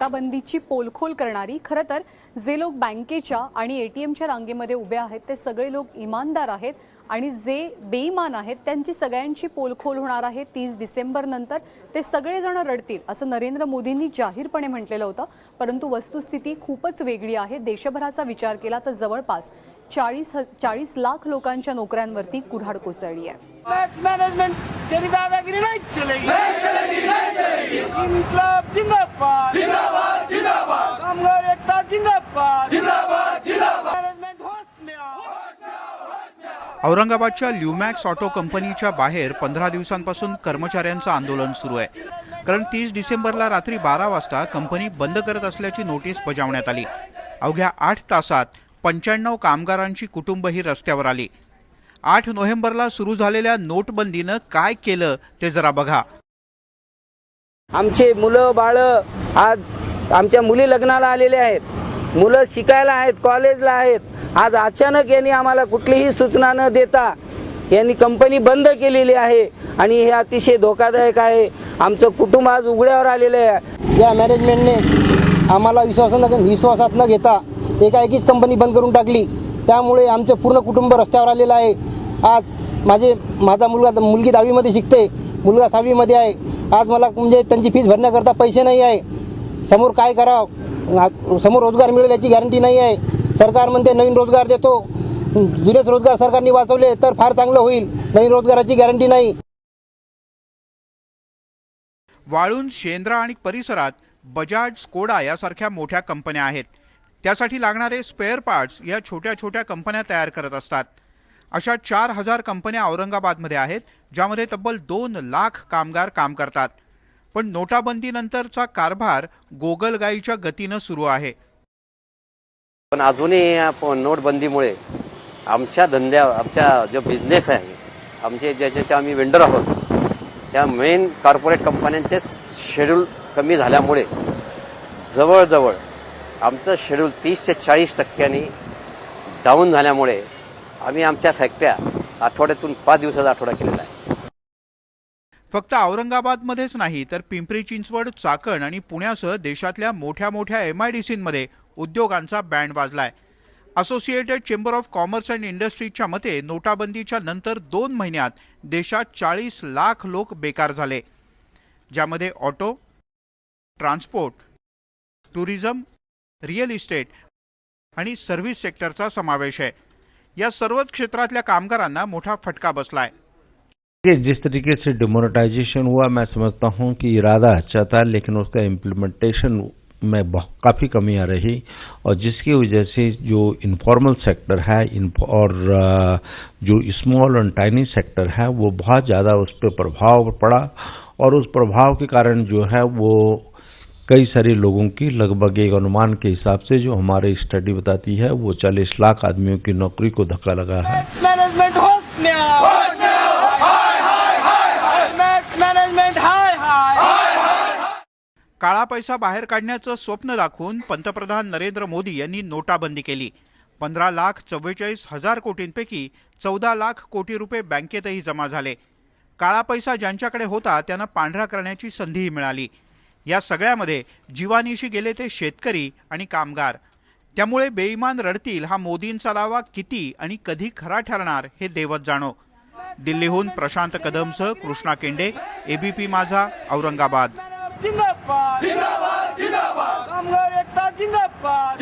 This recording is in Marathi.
नोटाबंदीची पोलखोल करणारी खरं तर जे लोक बँकेच्या आणि एटीएमच्या रांगेमध्ये उभे आहेत ते सगळे लोक इमानदार आहेत. आणि जे बेईमान आहेत त्यांची सगळ्यांची पोलखोल होणार आहे तीस डिसेंबर नंतर. ते सगळेजण रडतील असं नरेंद्र मोदींनी जाहीरपणे म्हटलेलं होतं. परंतु वस्तुस्थिती खूपच वेगळी आहे. देशभराचा विचार केला तर जवळपास चाळीस चाळीस लाख लोकांच्या नोकऱ्यांवरती कुऱ्हाड कोसळली आहे. मैच मैनेजमेंट तेरी दादागिरी नहीं चलेगी. औरंगाबादच्या ल्युमॅक्स ऑटो कंपनीच्या बाहेर पंधरा दिवसांपासून कर्मचाऱ्यांचं आंदोलन सुरू आहे. कारण तीस डिसेंबरला रात्री बारा वाजता कंपनी बंद करत असल्याची नोटीस बजावण्यात आली. अवघ्या आठ तासात पंच्याण्णव कामगारांची कुटुंबही रस्त्यावर आली. आठ नोव्हेंबरला सुरू झालेल्या नोटबंदीनं काय केलं ते जरा बघा. आमचे मुलं बाळ आज आमच्या मुली लग्नाला आलेले आहेत. मुलं शिकायला आहेत कॉलेजला आहेत. आज अचानक यांनी आम्हाला कुठलीही सूचना न देता यांनी कंपनी बंद केलेली आहे आणि हे अतिशय धोकादायक आहे. आमचं कुटुंब आज उघड्यावर आलेलं आहे. या मॅनेजमेंटने आम्हाला विश्वासात विश्वासात न घेता एकाएकीच कंपनी बंद करून टाकली. त्यामुळे आमचं पूर्ण कुटुंब रस्त्यावर आलेलं आहे. आज माझे माझा मुलगा मुलगी दहावीमध्ये शिकते मुलगा सहावीमध्ये आहे. आज मला म्हणजे त्यांची फीस भरण्याकरता पैसे नाही आहे. समोर काय करावं? समोर रोजगार मिळेल याची गॅरंटी नाही आहे. सरकार म्हणते नवीन रोजगार देतो. जुनेच रोजगार सरकारने वाचवले तर फार चांगलं होईल. नवीन रोजगाराची गॅरंटी नाही. वाळून शेंद्रा आणि परिसरात बजाज स्कोडा यासारख्या मोठ्या कंपन्या आहेत. त्यासाठी लागणारे स्पेअर पार्ट्स या छोट्या छोट्या कंपन्या तयार करत असतात. अशा चार हजार कंपन्या औरंगाबादमध्ये आहेत ज्यामध्ये तब्बल दोन लाख कामगार काम करतात. पण नोटाबंदीनंतरचा कारभार गोगलगाईच्या गतीनं सुरू आहे. पण अजूनही नोटबंदीमुळे आमच्या धंद्या आमच्या जो बिझनेस आहे आमचे ज्याच्या आम्ही वेंडर आहोत त्या मेन कॉर्पोरेट कंपन्यांचे शेड्यूल कमी झाल्यामुळे जवळजवळ आमचं शेड्यूल तीस ते चाळीस टक्क्यांनी डाऊन झाल्यामुळे आम्ही आमच्या फॅक्टऱ्या आठवड्यातून पाच दिवसाचा आठवडा केलेला आहे. फक्त औरंगाबादमध्येच नाही तर पिंपरी चिंचवड चाकण आणि पुण्यासह देशातल्या मोठ्या मोठ्या एम आय डी सींमध्ये उद्योगांचा band वाजलाय. Associated chamber of commerce and इंडस्ट्रीजच्या मते नोटाबंदीच्या नंतर दोन महिन्यात देशात चाळीस लाख लोक बेकार झाले ज्यामध्ये auto transport tourism real estate आणि सर्व्हिस सेक्टरचा समावेश आहे. या सर्वच क्षेत्रातल्या कामगारांना मोठा फटका बसलाय. ये जिस तरीके से डिमोनेटाइजेशन हुआ मैं समझता हूँ कि इरादा अच्छा था लेकिन उसका इम्प्लीमेंटेशन में बहुत काफ़ी कमी आ रही और जिसकी वजह से जो इनफॉर्मल सेक्टर है और जो स्मॉल एंड टाइनी सेक्टर है वो बहुत ज़्यादा उस पर प्रभाव पड़ा और उस प्रभाव के कारण जो है वो कई सारे लोगों की लगभग एक अनुमान के हिसाब से जो हमारी स्टडी बताती है वो चालीस लाख आदमियों की नौकरी को धक्का लगा है। काळा पैसा बाहेर काढण्याचं स्वप्न दाखवून पंतप्रधान नरेंद्र मोदी यांनी नोटाबंदी केली. पंधरा लाख चव्वेचाळीस हजार कोटींपैकी चौदा लाख कोटी रुपये बँकेतही जमा झाले. काळा पैसा ज्यांच्याकडे होता त्यांना पांढरा करण्याची संधीही मिळाली. या सगळ्यामध्ये जीवानीशी गेले ते शेतकरी आणि कामगार. त्यामुळे बेईमान रडतील हा मोदींचा दावा किती आणि कधी खरा ठरणार हे देवत जाणो. दिल्लीहून प्रशांत कदमसह कृष्णा केंडे एबीपी माझा औरंगाबाद. जिंदाबाद जिंदाबाद जिंदाबाद कामगार एकता जिंदाबाद